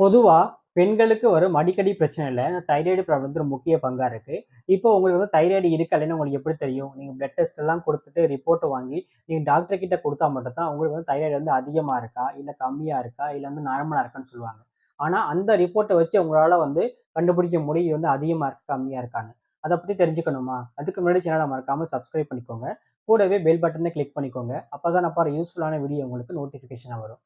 பொதுவாக பெண்களுக்கு வரும் அடிக்கடி பிரச்சனையில தைராய்டு ப்ராப்ளம் வந்து ஒரு முக்கிய பங்காக இருக்குது இப்போ உங்களுக்கு வந்து தைராய்டு இருக்கா இல்லைன்னு உங்களுக்கு எப்படி தெரியும்? நீங்கள் பிளட் டெஸ்ட் எல்லாம் கொடுத்துட்டு ரிப்போர்ட் வாங்கி நீங்கள் டாக்டர் கிட்ட கொடுத்தா மட்டும் தான் உங்களுக்கு வந்து தைராய்டு வந்து அதிகமாக இருக்கா? இல்லை கம்மியாக இருக்கா? இல்லை வந்து நார்மலாக இருக்கான்னு சொல்லுவாங்க. ஆனால் அந்த ரிப்போர்ட்டை வச்சு உங்களால் வந்து கண்டுபிடிக்க முடியும் வந்து அதிகமாக இருக்கா? கம்மியாக இருக்கான்னு. அதை பற்றி தெரிஞ்சுக்கணுமா? அதுக்கு முன்னாடி சேனலை மறக்காமல் சப்ஸ்கிரைப் பண்ணிக்கோங்க. கூடவே பெல் பட்டனை கிளிக் பண்ணிக்கோங்க. அப்பதான் நான் பாரு யூஸ்ஃபுல்லான வீடியோ உங்களுக்கு நோட்டிஃபிகேஷனாக வரும்.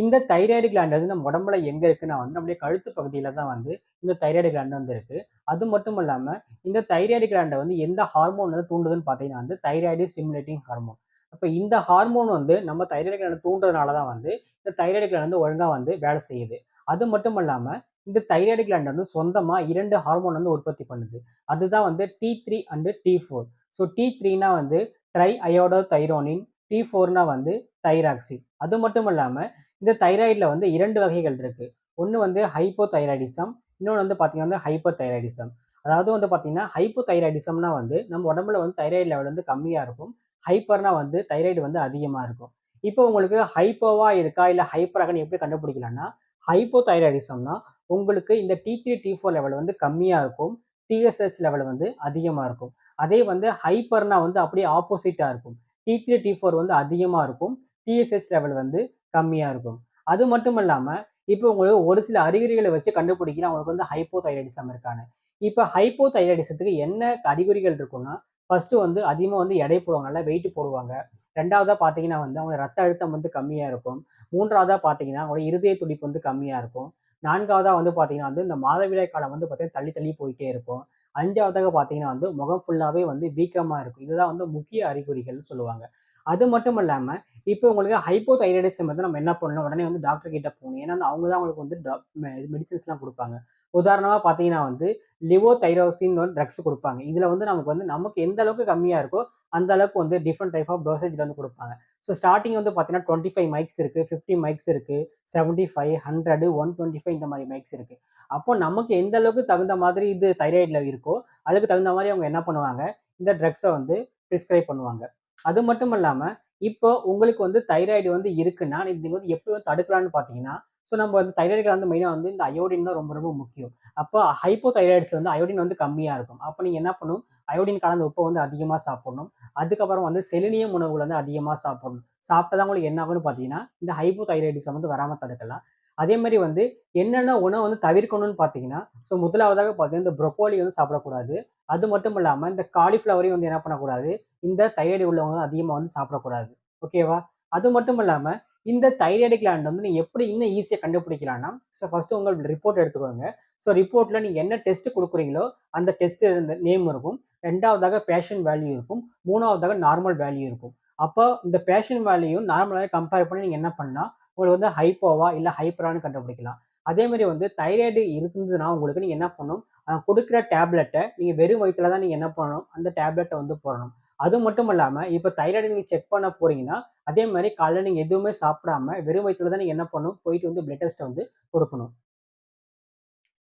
இந்த தைராய்டு கிளாண்ட் வந்து நம்ம உடம்புல எங்க இருக்குன்னா வந்து நம்முடைய கழுத்து பகுதியில தான் வந்து இந்த தைராய்டு கிளாண்ட் வந்து இருக்கு. அது மட்டும் இல்லாம இந்த தைராய்டு கிளாண்டை வந்து எந்த ஹார்மோன் வந்து தூண்டுதுன்னு பார்த்தீங்கன்னா வந்து தைராய்டு ஸ்டிமுலேட்டிங் ஹார்மோன். அப்போ இந்த ஹார்மோன் வந்து நம்ம தைராய்டு கிளாண்ட் தூண்டுறதுனால தான் வந்து இந்த தைராய்டு கிளாண்ட் வந்து ஒழுங்காக வந்து வேலை செய்யுது. அது மட்டும் இல்லாம இந்த தைராய்டு கிளாண்ட் வந்து சொந்தமாக இரண்டு ஹார்மோன் வந்து உற்பத்தி பண்ணுது. அதுதான் வந்து T three and T four so T3னா வந்து ட்ரை அயோடோ தைரோனின், டி ஃபோர்னா வந்து தைராக்சின். அது மட்டும் இல்லாமல் இந்த தைராய்டில் வந்து இரண்டு வகைகள் இருக்குது ஒன்று வந்து ஹைப்போ தைராய்டிசம் இன்னொன்று வந்து பார்த்திங்கன்னா வந்து ஹைப்பர் தைராய்டிசம். அதாவது வந்து பார்த்திங்கன்னா ஹைப்போ தைராய்டிசம்னா வந்து நம்ம உடம்புல வந்து தைராய்டு லெவல் வந்து கம்மியாக இருக்கும். ஹைப்பர்னா வந்து தைராய்டு வந்து அதிகமாக இருக்கும். இப்போ உங்களுக்கு ஹைப்போவா இருக்கா? இல்லை ஹைப்பரான்னு எப்படி கண்டுபிடிக்கலாம்னா, ஹைப்போதைராய்டிசம்னா உங்களுக்கு இந்த T3, T4 லெவல் வந்து கம்மியாக இருக்கும். டிஎஸ்ஹெச் லெவல் வந்து அதிகமாக இருக்கும். அதே வந்து ஹைப்பர்னா வந்து அப்படியே ஆப்போசிட்டாக இருக்கும். T3, T4 வந்து அதிகமாக இருக்கும். TSH லெவல் வந்து கம்மியாக இருக்கும். அது மட்டும் இல்லாமல் இப்போ உங்களுக்கு ஒரு சில அறிகுறிகளை வச்சு கண்டுபிடிக்கலாம் அவங்களுக்கு வந்து ஹைப்போதைராய்டிசம் இருக்கான்னு. ஹைப்போ தைலாயடிஸத்துக்கு என்ன அறிகுறிகள் இருக்கும்னா, ஃபஸ்ட்டு வந்து அதிகமாக வந்து எடை போடுவாங்க. நல்லா வெயிட் போடுவாங்க. ரெண்டாவதாக பார்த்தீங்கன்னா வந்து அவங்க ரத்த அழுத்தம் வந்து கம்மியாக இருக்கும். மூன்றாவதாக பார்த்தீங்கன்னா, அவங்களோட இருதய துடிப்பு வந்து கம்மியாக இருக்கும். நான்காவதாக வந்து பார்த்தீங்கன்னா வந்து இந்த மாதவிடாய் காலம் வந்து பார்த்தீங்கன்னா தள்ளி தள்ளி போயிட்டே இருக்கும். அஞ்சாவதாக பார்த்தீங்கன்னா வந்து முகம் ஃபுல்லாகவே வந்து வீக்கமாக இருக்கும். இதுதான் வந்து முக்கிய அறிகுறிகள்னு சொல்லுவாங்க. அது மட்டும் இல்லாமல் இப்போ உங்களுக்கு ஹைப்போ தைராய்டிசம் வந்து நம்ம என்ன பண்ணணும்? உடனே வந்து டாக்டர் கிட்ட போகணும். ஏன்னா அவங்க தான் உங்களுக்கு வந்து டாக் மெ மெடிசின்ஸ்லாம் குடுப்பாங்க. பார்த்தீங்கன்னா வந்து லிவோதைராக்சின் ஒரு ட்ரக்ஸ் கொடுப்பாங்க இதில் வந்து நமக்கு வந்து நமக்கு எந்த அளவுக்கு கம்மியாக இருக்கோ, அந்த அளவுக்கு வந்து டிஃப்ரெண்ட் டைப் ஆஃப் டோசேஜில் வந்து கொடுப்பாங்க ஸோ ஸ்டார்டிங் வந்து பார்த்தீங்கன்னா 25 மைக்ஸ் இருக்குது ஃபிஃப்டி மைக்ஸ் இருக்குது seventy five hundred one twenty five இந்த மாதிரி மைக்ஸ் இருக்குது அப்போ நமக்கு எந்த அளவுக்கு தகுந்த மாதிரி இது தைராய்டில் இருக்கோ, அதுக்கு தகுந்த மாதிரி அவங்க என்ன பண்ணுவாங்க, இந்த ட்ரக்ஸை வந்து ப்ரிஸ்கிரைப் பண்ணுவாங்க. அது மட்டும் இல்லாமல் இப்போ உங்களுக்கு வந்து தைராய்டு வந்து இருக்குன்னா, நீங்கள் வந்து எப்படி வந்து தடுக்கலாம்னு பார்த்தீங்கன்னா, ஸோ நம்ம வந்து தைராய்டுக்கு வந்து மெயினாக வந்து இந்த அயோடின் தான் ரொம்ப ரொம்ப முக்கியம். அப்போ ஹைப்போதைராய்டிஸ்ல வந்து அயோடின் வந்து கம்மியாக இருக்கும். அப்போ நீங்கள் என்ன பண்ணணும், அயோடின் கலந்த உப்பை வந்து அதிகமாக சாப்பிடணும். அதுக்கப்புறம் வந்து செலினியம் உணவுகள் வந்து அதிகமாக சாப்பிடணும். சாப்பிட்டா தான் உங்களுக்கு என்ன ஆகும்னு பார்த்தீங்கன்னா, இந்த ஹைப்போதைராய்டிசம் வந்து வராமல் தடுக்கலாம். அதே மாதிரி வந்து என்னென்ன உணவு வந்து தவிர்க்கணும்னு பார்த்தீங்கன்னா, ஸோ முதலாவதாக பார்த்தீங்கன்னா, இந்த ப்ரொக்கோலி வந்து சாப்பிடக்கூடாது. அது மட்டும் இல்லாமல் இந்த காலிஃப்ளவரையும் வந்து என்ன பண்ணக்கூடாது, இந்த தைராய்டு உள்ளவங்க அதிகமாக வந்து சாப்பிடக்கூடாது. ஓகேவா? அது மட்டும் இல்லாமல் இந்த தைராய்டு கிளாண்ட் வந்து நீங்கள் எப்படி இன்னும் ஈஸியாக கண்டுபிடிக்கலாம்னா, ஸோ ஃபஸ்ட்டு உங்கள் ரிப்போர்ட் எடுத்துக்கோங்க. ஸோ ரிப்போர்ட்டில் நீங்கள் என்ன டெஸ்ட் கொடுக்குறீங்களோ அந்த டெஸ்ட் நேம் இருக்கும். ரெண்டாவதாக பேஷன் வேல்யூ இருக்கும். மூணாவதாக நார்மல் வேல்யூ இருக்கும். அப்போ இந்த பேஷன் வேல்யூ நார்மலாக கம்பேர் பண்ணி நீங்கள் என்ன பண்ணால் உங்களுக்கு வந்து ஹைப்போவா இல்லை ஹைப்பரான்னு கண்டுபிடிக்கலாம். அதே மாதிரி வந்து தைராய்டு இருந்ததுன்னா உங்களுக்கு நீங்கள் என்ன பண்ணணும், கொடுக்குற டேப்லெட்டை நீங்கள் வெறும் வயித்துல தான் நீங்கள் என்ன பண்ணணும், அந்த டேப்லெட்டை வந்து போடணும். அது மட்டும் இல்லாமல் இப்போ தைராய்டு நீங்கள் செக் பண்ண போறீங்கன்னா, அதே மாதிரி காலையில் நீங்கள் எதுவுமே சாப்பிடாம வெறும் வயித்துல தான் நீங்கள் என்ன பண்ணணும், போயிட்டு வந்து பிளட் டெஸ்ட்டை வந்து கொடுக்கணும்